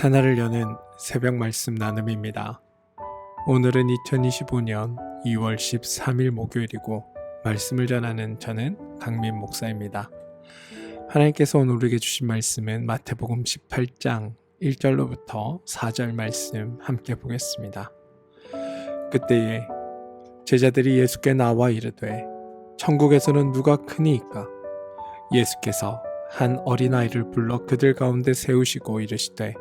새날을 여는 새벽 말씀 나눔입니다. 오늘은 2025년 2월 13일 목요일이고 말씀을 전하는 저는 강민 목사입니다. 하나님께서 오늘 우리에게 주신 말씀은 마태복음 18장 1절로부터 4절 말씀 함께 보겠습니다. 그때에 제자들이 예수께 나와 이르되 천국에서는 누가 크니이까 예수께서 한 어린아이를 불러 그들 가운데 세우시고 이르시되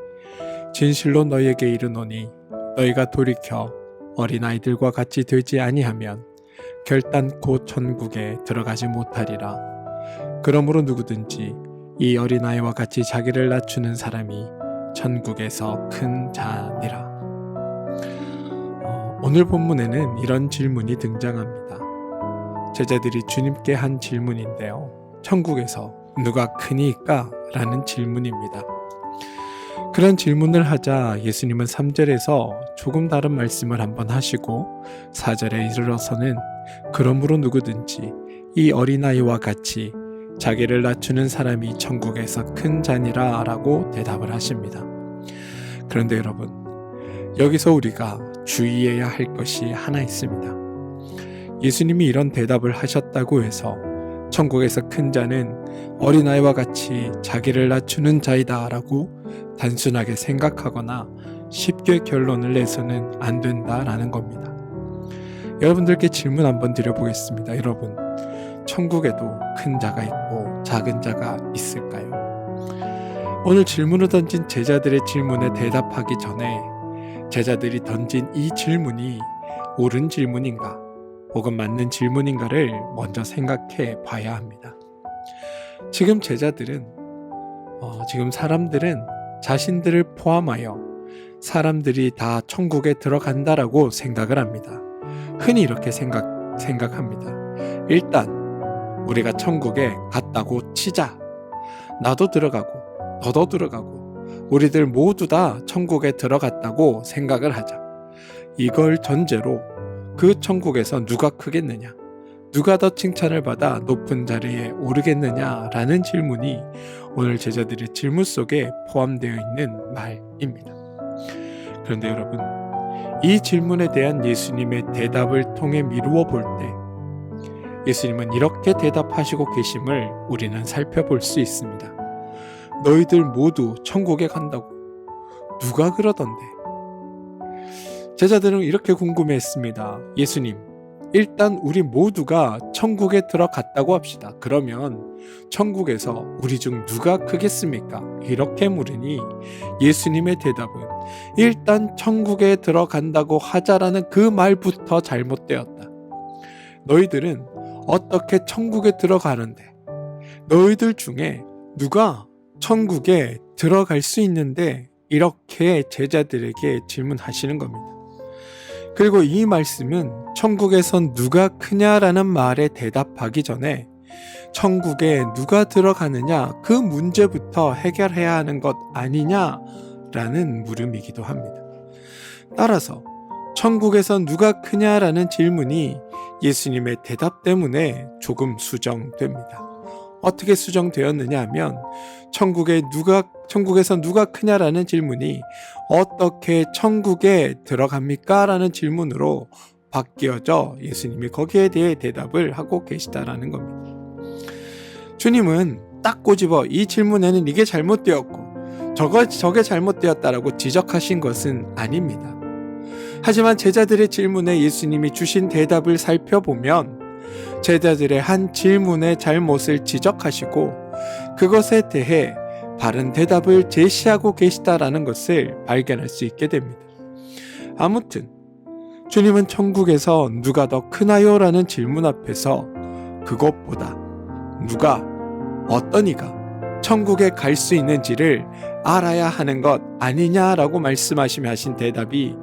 진실로 너희에게 이르노니 너희가 돌이켜 어린아이들과 같이 되지 아니하면 결단코 천국에 들어가지 못하리라 그러므로 누구든지 이 어린아이와 같이 자기를 낮추는 사람이 천국에서 큰 자니라 어, 오늘 본문에는 이런 질문이 등장합니다 제자들이 주님께 한 질문인데요 천국에서 누가 크니까? 라는 질문입니다. 그런 질문을 하자 예수님은 3절에서 조금 다른 말씀을 한번 하시고 4절에 이르러서는 그러므로 누구든지 이 어린아이와 같이 자기를 낮추는 사람이 천국에서 큰 자니라 라고 대답을 하십니다. 그런데 여러분, 여기서 우리가 주의해야 할 것이 하나 있습니다. 예수님이 이런 대답을 하셨다고 해서 천국에서 큰 자는 어린아이와 같이 자기를 낮추는 자이다 라고 단순하게 생각하거나 쉽게 결론을 내서는 안 된다 라는 겁니다. 여러분들께 질문 한번 드려보겠습니다. 여러분, 천국에도 큰 자가 있고 작은 자가 있을까요? 오늘 질문을 던진 제자들의 질문에 대답하기 전에 제자들이 던진 이 질문이 옳은 질문인가? 혹은 맞는 질문인가를 먼저 생각해 봐야 합니다. 지금 제자들은, 어, 지금 사람들은 자신들을 포함하여 사람들이 다 천국에 들어간다라고 생각을 합니다. 흔히 이렇게 생각, 생각합니다. 일단, 우리가 천국에 갔다고 치자. 나도 들어가고, 너도 들어가고, 우리들 모두 다 천국에 들어갔다고 생각을 하자. 이걸 전제로 그 천국에서 누가 크겠느냐? 누가 더 칭찬을 받아 높은 자리에 오르겠느냐라는 질문이 오늘 제자들의 질문 속에 포함되어 있는 말입니다. 그런데 여러분, 이 질문에 대한 예수님의 대답을 통해 미루어 볼 때, 예수님은 이렇게 대답하시고 계심을 우리는 살펴볼 수 있습니다. 너희들 모두 천국에 간다고. 누가 그러던데? 제자들은 이렇게 궁금해했습니다. 예수님, 일단 우리 모두가 천국에 들어갔다고 합시다. 그러면 천국에서 우리 중 누가 크겠습니까? 이렇게 물으니 예수님의 대답은 일단 천국에 들어간다고 하자라는 그 말부터 잘못되었다. 너희들은 어떻게 천국에 들어가는데 너희들 중에 누가 천국에 들어갈 수 있는데 이렇게 제자들에게 질문하시는 겁니다. 그리고 이 말씀은 천국에선 누가 크냐라는 말에 대답하기 전에 천국에 누가 들어가느냐 그 문제부터 해결해야 하는 것 아니냐라는 물음이기도 합니다. 따라서 천국에선 누가 크냐라는 질문이 예수님의 대답 때문에 조금 수정됩니다. 어떻게 수정되었느냐 하면 천국에 누가 천국에서 누가 크냐라는 질문이 어떻게 천국에 들어갑니까? 라는 질문으로 바뀌어져 예수님이 거기에 대해 대답을 하고 계시다라는 겁니다. 주님은 딱 꼬집어 이 질문에는 이게 잘못되었고 저거 저게 잘못되었다라고 지적하신 것은 아닙니다. 하지만 제자들의 질문에 예수님이 주신 대답을 살펴보면 제자들의 한 질문의 잘못을 지적하시고 그것에 대해 바른 대답을 제시하고 계시다라는 것을 발견할 수 있게 됩니다. 아무튼 주님은 천국에서 누가 더 크나요? 라는 질문 앞에서 그것보다 누가 어떤 이가 천국에 갈 수 있는지를 알아야 하는 것 아니냐라고 말씀하시며 하신 대답이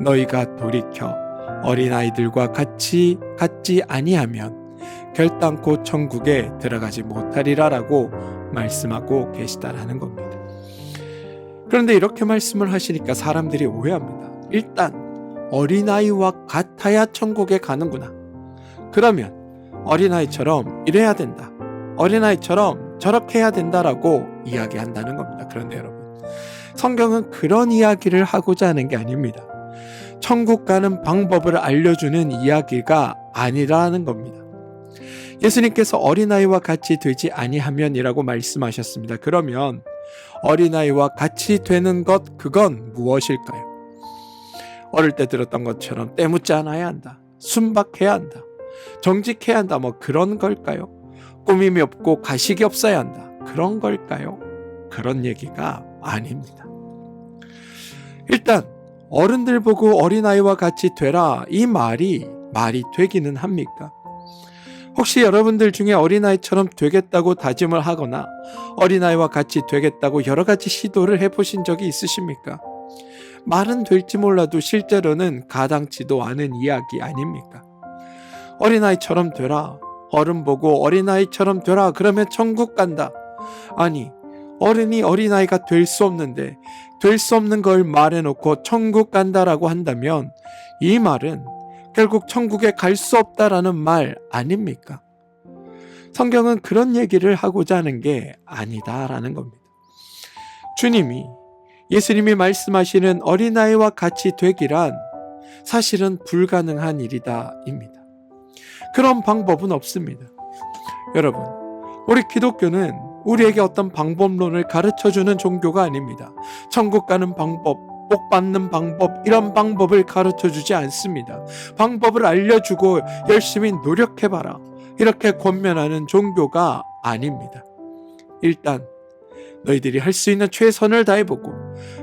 너희가 돌이켜 어린아이들과 같이 갖지 아니하면 결단코 천국에 들어가지 못하리라라고 말씀하고 계시다라는 겁니다. 그런데 이렇게 말씀을 하시니까 사람들이 오해합니다. 일단 어린아이와 같아야 천국에 가는구나. 그러면 어린아이처럼 이래야 된다. 어린아이처럼 저렇게 해야 된다라고 이야기한다는 겁니다. 그런데 여러분, 성경은 그런 이야기를 하고자 하는 게 아닙니다. 천국 가는 방법을 알려주는 이야기가 아니라는 겁니다. 예수님께서 어린아이와 같이 되지 아니하면이라고 말씀하셨습니다. 그러면 어린아이와 같이 되는 것 그건 무엇일까요? 어릴 때 들었던 것처럼 때묻지 않아야 한다. 순박해야 한다. 정직해야 한다. 뭐 그런 걸까요? 꾸밈이 없고 가식이 없어야 한다. 그런 걸까요? 그런 얘기가 아닙니다. 일단 어른들 보고 어린아이와 같이 되라 이 말이 말이 되기는 합니까? 혹시 여러분들 중에 어린아이처럼 되겠다고 다짐을 하거나 어린아이와 같이 되겠다고 여러 가지 시도를 해보신 적이 있으십니까? 말은 될지 몰라도 실제로는 가당치도 않은 이야기 아닙니까? 어린아이처럼 되라. 어른 보고 어린아이처럼 되라. 그러면 천국 간다. 아니, 어른이 어린아이가 될 수 없는데 될 수 없는 걸 말해놓고 천국 간다라고 한다면 이 말은 결국 천국에 갈 수 없다라는 말 아닙니까? 성경은 그런 얘기를 하고자 하는 게 아니다라는 겁니다. 주님이 예수님이 말씀하시는 어린아이와 같이 되기란 사실은 불가능한 일이다입니다. 그런 방법은 없습니다. 여러분, 우리 기독교는 우리에게 어떤 방법론을 가르쳐 주는 종교가 아닙니다. 천국 가는 방법, 복 받는 방법, 이런 방법을 가르쳐 주지 않습니다. 방법을 알려주고 열심히 노력해봐라. 이렇게 권면하는 종교가 아닙니다. 일단, 너희들이 할 수 있는 최선을 다해보고,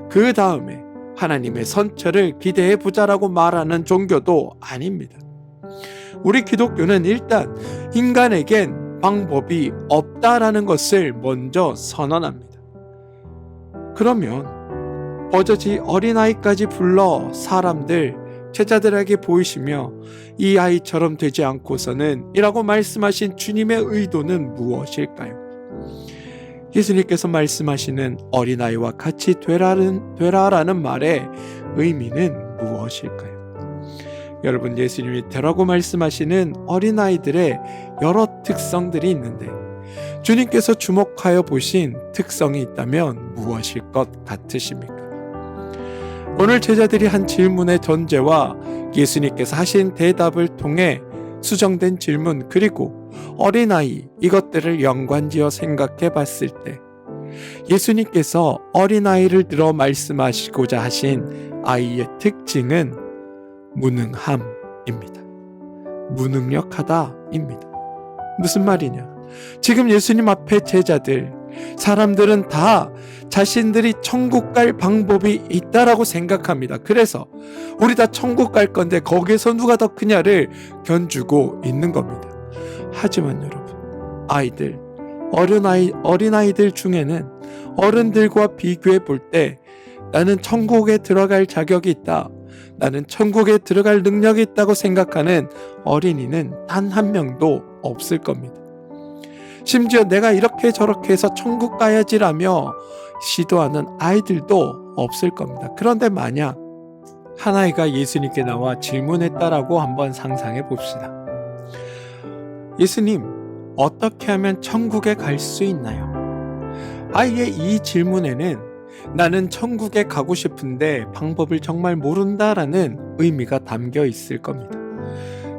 그 다음에 하나님의 선처를 기대해 보자라고 말하는 종교도 아닙니다. 우리 기독교는 일단 인간에겐 방법이 없다라는 것을 먼저 선언합니다. 그러면 버젓이 어린아이까지 불러 사람들, 제자들에게 보이시며 이 아이처럼 되지 않고서는 이라고 말씀하신 주님의 의도는 무엇일까요? 예수님께서 말씀하시는 어린아이와 같이 되라는, 되라라는 말의 의미는 무엇일까요? 여러분 예수님이 되라고 말씀하시는 어린아이들의 여러 특성들이 있는데 주님께서 주목하여 보신 특성이 있다면 무엇일 것 같으십니까? 오늘 제자들이 한 질문의 전제와 예수님께서 하신 대답을 통해 수정된 질문 그리고 어린아이 이것들을 연관지어 생각해 봤을 때 예수님께서 어린아이를 들어 말씀하시고자 하신 아이의 특징은 무능함입니다. 무능력하다입니다. 무슨 말이냐? 지금 예수님 앞에 제자들, 사람들은 다 자신들이 천국 갈 방법이 있다라고 생각합니다. 그래서 우리 다 천국 갈 건데 거기에서 누가 더 크냐를 견주고 있는 겁니다. 하지만 여러분, 아이들, 어린아이, 어린아이들 중에는 어른들과 비교해 볼 때 나는 천국에 들어갈 자격이 있다. 나는 천국에 들어갈 능력이 있다고 생각하는 어린이는 단 한 명도 없을 겁니다. 심지어 내가 이렇게 저렇게 해서 천국 가야지라며 시도하는 아이들도 없을 겁니다. 그런데 만약 한 아이가 예수님께 나와 질문했다라고 한번 상상해 봅시다. 예수님, 어떻게 하면 천국에 갈 수 있나요? 아이의 이 질문에는 나는 천국에 가고 싶은데 방법을 정말 모른다라는 의미가 담겨 있을 겁니다.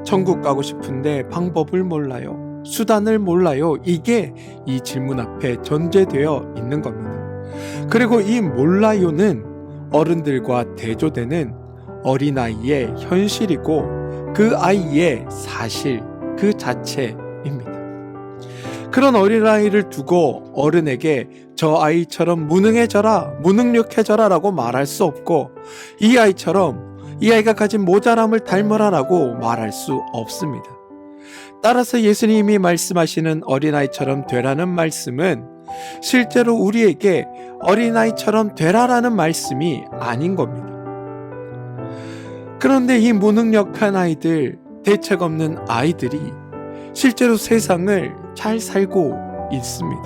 천국 가고 싶은데 방법을 몰라요. 수단을 몰라요. 이게 이 질문 앞에 전제되어 있는 겁니다. 그리고 이 몰라요는 어른들과 대조되는 어린아이의 현실이고 그 아이의 사실 그 자체입니다. 그런 어린아이를 두고 어른에게 저 아이처럼 무능해져라, 무능력해져라 라고 말할 수 없고 이 아이처럼 이 아이가 가진 모자람을 닮으라 라고 말할 수 없습니다. 따라서 예수님이 말씀하시는 어린아이처럼 되라는 말씀은 실제로 우리에게 어린아이처럼 되라라는 말씀이 아닌 겁니다. 그런데 이 무능력한 아이들, 대책 없는 아이들이 실제로 세상을 잘 살고 있습니다.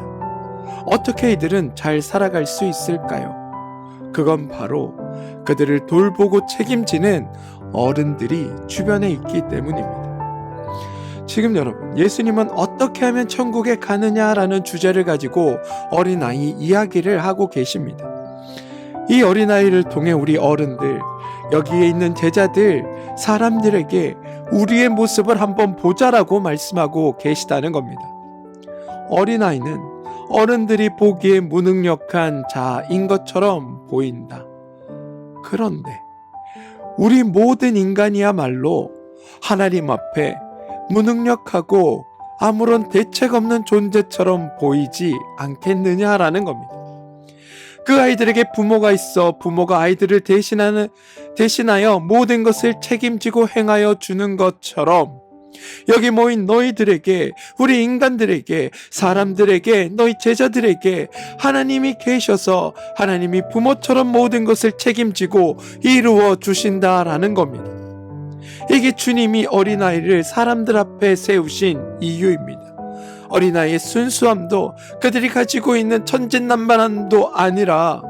어떻게 이들은 잘 살아갈 수 있을까요? 그건 바로 그들을 돌보고 책임지는 어른들이 주변에 있기 때문입니다. 지금 여러분, 예수님은 어떻게 하면 천국에 가느냐라는 주제를 가지고 어린아이 이야기를 하고 계십니다. 이 어린아이를 통해 우리 어른들, 여기에 있는 제자들, 사람들에게 우리의 모습을 한번 보자라고 말씀하고 계시다는 겁니다. 어린아이는 어른들이 보기에 무능력한 자인 것처럼 보인다. 그런데 우리 모든 인간이야말로 하나님 앞에 무능력하고 아무런 대책 없는 존재처럼 보이지 않겠느냐라는 겁니다. 그 아이들에게 부모가 있어 부모가 아이들을 대신하는 대신하여 모든 것을 책임지고 행하여 주는 것처럼 여기 모인 너희들에게 우리 인간들에게 사람들에게 너희 제자들에게 하나님이 계셔서 하나님이 부모처럼 모든 것을 책임지고 이루어 주신다라는 겁니다. 이게 주님이 어린아이를 사람들 앞에 세우신 이유입니다. 어린아이의 순수함도 그들이 가지고 있는 천진난만함도 아니라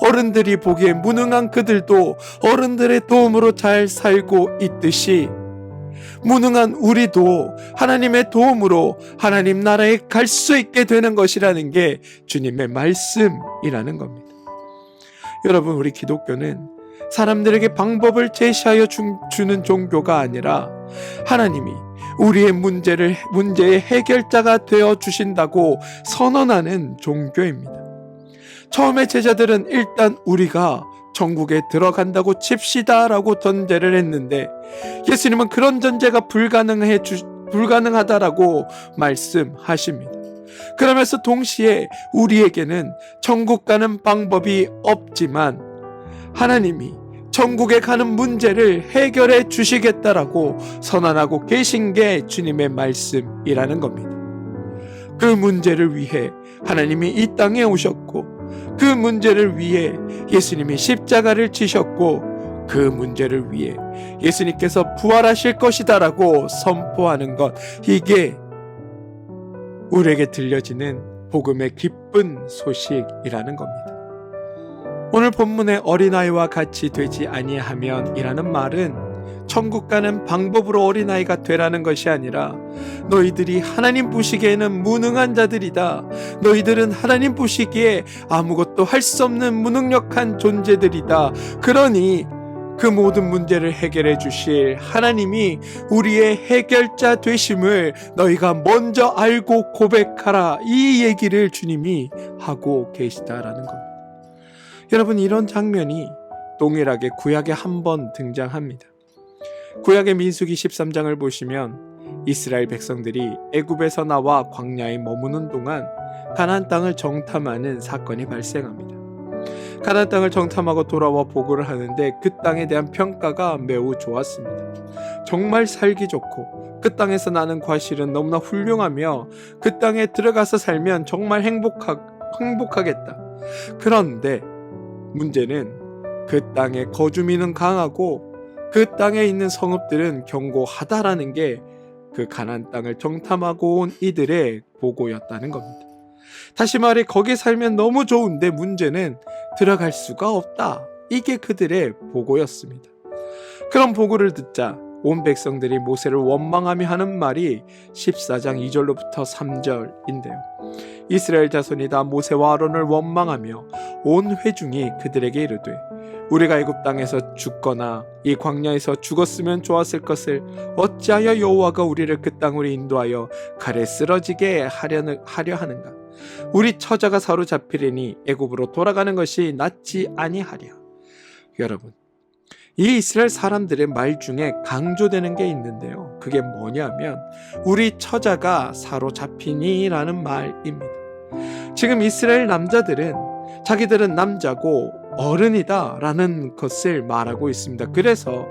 어른들이 보기에 무능한 그들도 어른들의 도움으로 잘 살고 있듯이 무능한 우리도 하나님의 도움으로 하나님 나라에 갈 수 있게 되는 것이라는 게 주님의 말씀이라는 겁니다. 여러분, 우리 기독교는 사람들에게 방법을 제시하여 주, 주는 종교가 아니라 하나님이 우리의 문제를 문제의 해결자가 되어 주신다고 선언하는 종교입니다. 처음에 제자들은 일단 우리가 천국에 들어간다고 칩시다라고 전제를 했는데 예수님은 그런 전제가 불가능해 주, 불가능하다라고 말씀하십니다. 그러면서 동시에 우리에게는 천국 가는 방법이 없지만 하나님이 천국에 가는 문제를 해결해 주시겠다라고 선언하고 계신 게 주님의 말씀이라는 겁니다. 그 문제를 위해 하나님이 이 땅에 오셨고 그 문제를 위해 예수님이 십자가를 지셨고 그 문제를 위해 예수님께서 부활하실 것이다라고 선포하는 것 이게 우리에게 들려지는 복음의 기쁜 소식이라는 겁니다. 오늘 본문의 어린아이와 같이 되지 아니하면 이라는 말은 천국 가는 방법으로 어린아이가 되라는 것이 아니라 너희들이 하나님 보시기에는 무능한 자들이다. 너희들은 하나님 보시기에 아무것도 할 수 없는 무능력한 존재들이다. 그러니 그 모든 문제를 해결해 주실 하나님이 우리의 해결자 되심을 너희가 먼저 알고 고백하라. 이 얘기를 주님이 하고 계시다라는 겁니다. 여러분 이런 장면이 동일하게 구약에 한 번 등장합니다. 구약의 민수기 13장을 보시면 이스라엘 백성들이 애굽에서 나와 광야에 머무는 동안 가나안 땅을 정탐하는 사건이 발생합니다. 가나안 땅을 정탐하고 돌아와 보고를 하는데 그 땅에 대한 평가가 매우 좋았습니다. 정말 살기 좋고 그 땅에서 나는 과실은 너무나 훌륭하며 그 땅에 들어가서 살면 정말 행복하, 행복하겠다. 그런데 문제는 그 땅의 거주민은 강하고 그 땅에 있는 성읍들은 견고하다라는 게 그 가난 땅을 정탐하고 온 이들의 보고였다는 겁니다. 다시 말해 거기 살면 너무 좋은데 문제는 들어갈 수가 없다. 이게 그들의 보고였습니다. 그런 보고를 듣자 온 백성들이 모세를 원망하며 하는 말이 14장 2절로부터 3절인데요. 이스라엘 자손이 다 모세와 아론을 원망하며 온 회중이 그들에게 이르되 우리가 애굽 땅에서 죽거나 이 광야에서 죽었으면 좋았을 것을 어찌하여 여호와가 우리를 그 땅으로 인도하여 칼에 쓰러지게 하려 하는가 우리 처자가 사로잡히리니 애굽으로 돌아가는 것이 낫지 아니하랴 여러분 이 이스라엘 사람들의 말 중에 강조되는 게 있는데요. 그게 뭐냐면 우리 처자가 사로잡히니라는 말입니다. 지금 이스라엘 남자들은 자기들은 남자고 어른이다라는 것을 말하고 있습니다. 그래서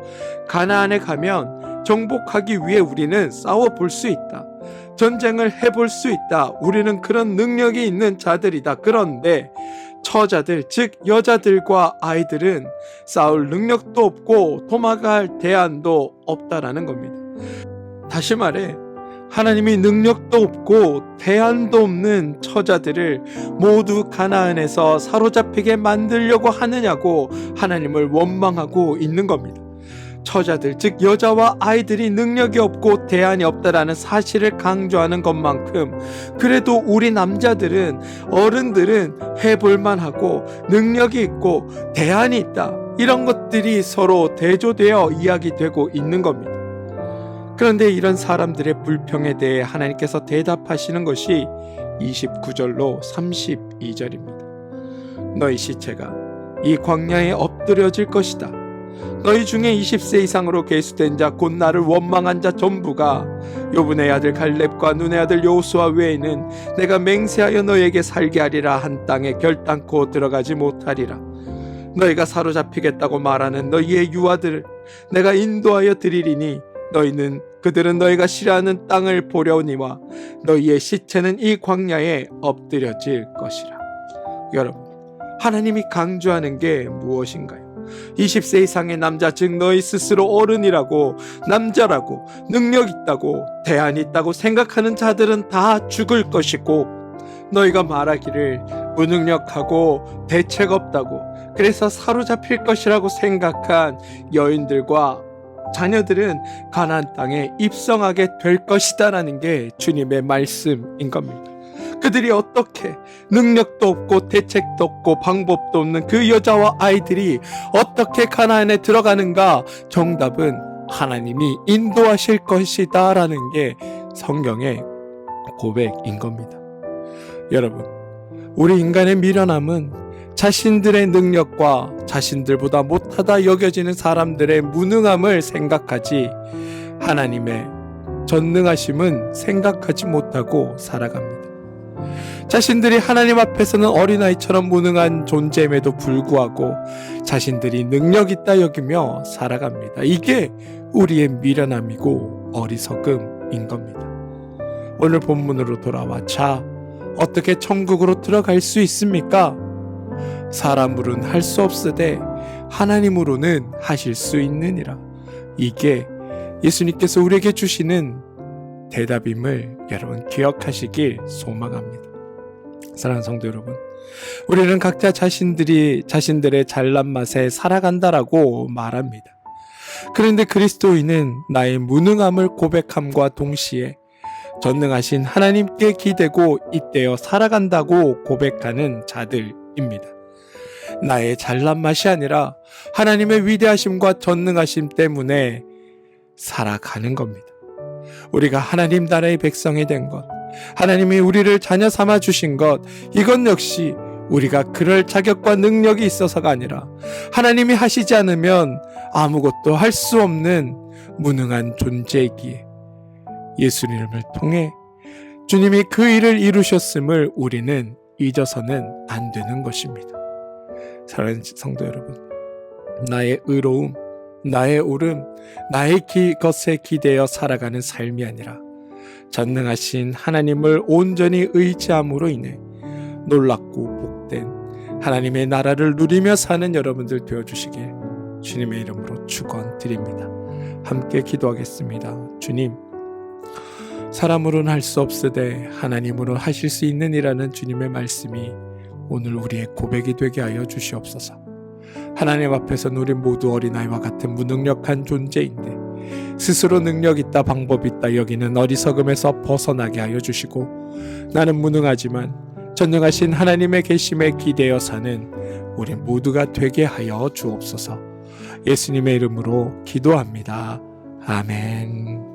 가나안에 가면 정복하기 위해 우리는 싸워 볼 수 있다. 전쟁을 해볼 수 있다. 우리는 그런 능력이 있는 자들이다. 그런데 처자들, 즉 여자들과 아이들은 싸울 능력도 없고 도망갈 대안도 없다라는 겁니다. 다시 말해 하나님이 능력도 없고 대안도 없는 처자들을 모두 가나안에서 사로잡히게 만들려고 하느냐고 하나님을 원망하고 있는 겁니다. 처자들 즉 여자와 아이들이 능력이 없고 대안이 없다라는 사실을 강조하는 것만큼 그래도 우리 남자들은 어른들은 해볼 만 하고 능력이 있고 대안이 있다 이런 것들이 서로 대조되어 이야기되고 있는 겁니다. 그런데 이런 사람들의 불평에 대해 하나님께서 대답하시는 것이 29절로 32절입니다. 너희 시체가 이 광야에 엎드려질 것이다. 너희 중에 20세 이상으로 계수된 자 곧 나를 원망한 자 전부가 요분의 아들 갈렙과 눈의 아들 여호수아 외에는 내가 맹세하여 너에게 살게 하리라 한 땅에 결단코 들어가지 못하리라. 너희가 사로잡히겠다고 말하는 너희의 유아들을 내가 인도하여 드리리니 너희는 그들은 너희가 싫어하는 땅을 보려니와 너희의 시체는 이 광야에 엎드려질 것이라. 여러분, 하나님이 강조하는 게 무엇인가요? 20세 이상의 남자 즉 너희 스스로 어른이라고 남자라고 능력 있다고 대안 있다고 생각하는 자들은 다 죽을 것이고 너희가 말하기를 무능력하고 대책 없다고 그래서 사로잡힐 것이라고 생각한 여인들과 자녀들은 가나안 땅에 입성하게 될 것이다라는 게 주님의 말씀인 겁니다. 그들이 어떻게 능력도 없고 대책도 없고 방법도 없는 그 여자와 아이들이 어떻게 가나안에 들어가는가? 정답은 하나님이 인도하실 것이다라는 게 성경의 고백인 겁니다. 여러분, 우리 인간의 미련함은 자신들의 능력과 자신들보다 못하다 여겨지는 사람들의 무능함을 생각하지 하나님의 전능하심은 생각하지 못하고 살아갑니다. 자신들이 하나님 앞에서는 어린아이처럼 무능한 존재임에도 불구하고 자신들이 능력 있다 여기며 살아갑니다. 이게 우리의 미련함이고 어리석음인 겁니다. 오늘 본문으로 돌아와 자 어떻게 천국으로 들어갈 수 있습니까? 사람으로는 할 수 없으되 하나님으로는 하실 수 있느니라. 이게 예수님께서 우리에게 주시는 대답임을 여러분 기억하시길 소망합니다. 사랑하는 성도 여러분, 우리는 각자 자신들이 자신들의 잘난 맛에 살아간다라고 말합니다. 그런데 그리스도인은 나의 무능함을 고백함과 동시에 전능하신 하나님께 기대고 잇대어 살아간다고 고백하는 자들입니다. 나의 잘난 맛이 아니라 하나님의 위대하심과 전능하심 때문에 살아가는 겁니다. 우리가 하나님 나라의 백성이 된 것, 하나님이 우리를 자녀 삼아 주신 것, 이것 역시 우리가 그럴 자격과 능력이 있어서가 아니라 하나님이 하시지 않으면 아무것도 할 수 없는 무능한 존재이기에 예수님을 통해 주님이 그 일을 이루셨음을 우리는 잊어서는 안 되는 것입니다. 사랑하는 성도 여러분, 나의 의로움, 나의 옳음, 나의 기, 것에 기대어 살아가는 삶이 아니라 전능하신 하나님을 온전히 의지함으로 인해 놀랍고 복된 하나님의 나라를 누리며 사는 여러분들 되어주시길 주님의 이름으로 축원드립니다. 함께 기도하겠습니다. 주님, 사람으로는 할 수 없으되 하나님으로 하실 수 있느니라는 주님의 말씀이 오늘 우리의 고백이 되게 하여 주시옵소서. 하나님 앞에서는 우리 모두 어린아이와 같은 무능력한 존재인데 스스로 능력 있다 방법 있다 여기는 어리석음에서 벗어나게 하여 주시고 나는 무능하지만 전능하신 하나님의 계심에 기대어 사는 우리 모두가 되게 하여 주옵소서. 예수님의 이름으로 기도합니다. 아멘.